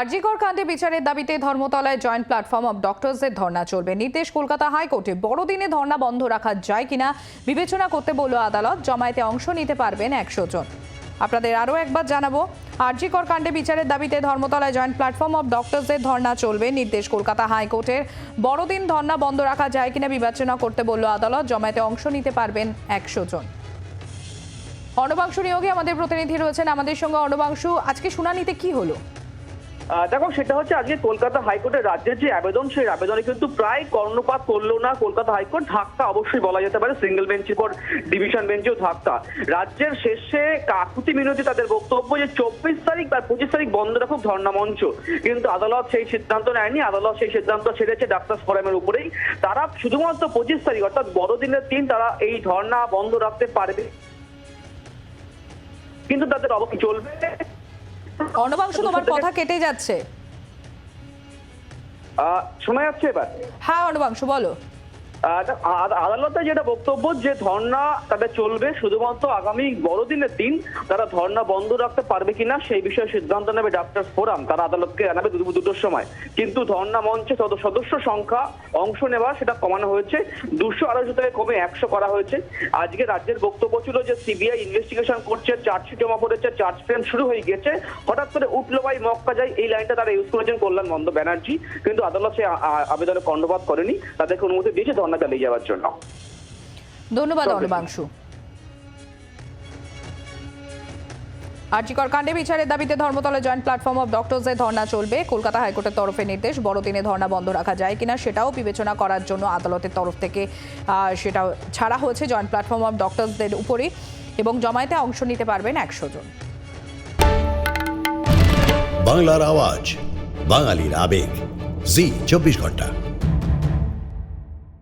আরজিকর কাণ্ডে বিচারের দাবিতে ধর্মতলায় জয়েন্ট প্ল্যাটফর্ম অব ডক্টরসের ধর্ণা চলবে। নির্দেশ কলকাতা হাইকোর্টে, বড়দিনে ধর্ণা বন্ধ রাখা যায় কিনা বিবেচনা করতে বলল আদালত, জমায়েতে অংশ নিতে পারবেন একশো জন। আপনাদের আরও একবার জানাব, আরজিকর কাণ্ডে বিচারের দাবিতে ধর্মতলায় জয়েন্ট প্ল্যাটফর্ম অব ডক্টরসের ধর্ণা চলবে, নির্দেশ কলকাতা হাইকোর্টের। বড়দিন ধর্ণা বন্ধ রাখা যায় কিনা বিবেচনা করতে বলল আদালত, জমায়েতে অংশ নিতে পারবেন একশো জন। অর্ণবাংশু নিয়োগে আমাদের প্রতিনিধি রয়েছেন। আমাদের সঙ্গে অর্ণবাংশু, আজকে শুনানিতে কি হলো? দেখো, সেটা হচ্ছে আজকে কলকাতা হাইকোর্টের রাজ্যের যে আবেদন, সেই আবেদনে কিন্তু প্রায় কর্ণপাত করল না কলকাতা হাইকোর্ট, ধাক্কা অবশ্যই বলা যেতে পারে সিঙ্গেল বেঞ্চের পর ডিভিশন বেঞ্চেও ধাক্কা। রাজ্যের শেষে কাকুতি মিনতি তাদের বক্তব্য যে চব্বিশ তারিখ বা পঁচিশ তারিখ বন্ধ রাখুক ধর্ণা মঞ্চ কিন্তু আদালত সেই সিদ্ধান্ত নেয়নি, আদালত সেই সিদ্ধান্ত ছেড়েছে ডাক্তার ফোরামের উপরেই। তারা শুধুমাত্র পঁচিশ তারিখ, অর্থাৎ বড়দিনের দিন তারা এই ধর্ণা বন্ধ রাখতে পারবে। কিন্তু তাদের অবস্থা চলবে অর্ণবাংশু তোমার কথা কেটে যাচ্ছে। শোনা যাচ্ছে এবার? হ্যাঁ অর্ণবাংশু বলো। আদালতে যেটা বক্তব্য যে ধর্ণা তাদের চলবে, শুধুমাত্র আগামী বড়দিনের দিন তারা ধর্ণা বন্ধ রাখতে পারবে কিনা সেই বিষয়ে সিদ্ধান্ত নেবে ডাক্তার ফোরাম। তারা আদালতকে জানাবে দুটোর সময়। কিন্তু ধর্ণা মঞ্চে সদ- সদস্য সংখ্যা অংশ নেওয়া সেটা কমানো হয়েছে। দুশো আড়াইশো থেকে কমে একশো করা হয়েছে। আজকে রাজ্যের বক্তব্য ছিল যে সিবিআই ইনভেস্টিগেশন করছে চার্জশিট জমা পড়েছে চার্জ ফ্রেম শুরু হয়ে গেছে হঠাৎ করে উঠল ভাই, মক্কা যায় এই লাইনটা তারা ইউজ করেছেন কল্যাণ বন্দ ব্যানার্জি। কিন্তু আদালত সে আবেদনে কর্ণপাত করেনি। তাদেরকে অনুমতি দিয়েছে ধর্ণা চালিয়ে যাওয়ার জন্য। ধন্যবাদ। অর্ণবাংশু। আর্জিকর কাণ্ডে বিচারের দাবিতে ধর্মতলা জয়েন্ট প্ল্যাটফর্ম অফ ডক্টরসের ধর্ণা চলবে। কলকাতা হাইকোর্টের তরফে নির্দেশ বড়দিনে ধর্ণা বন্ধ রাখা যায় কিনা সেটাও বিবেচনা করার জন্য আদালতের তরফ থেকে সেটা ছাড়া হয়েছে জয়েন্ট প্ল্যাটফর্ম অফ ডক্টরসদের উপরই এবং জমায়েতে অংশ নিতে পারবেন একশো জন। বাংলার আওয়াজ বাঙালির আবেগ। জি চব্বিশ ঘণ্টা।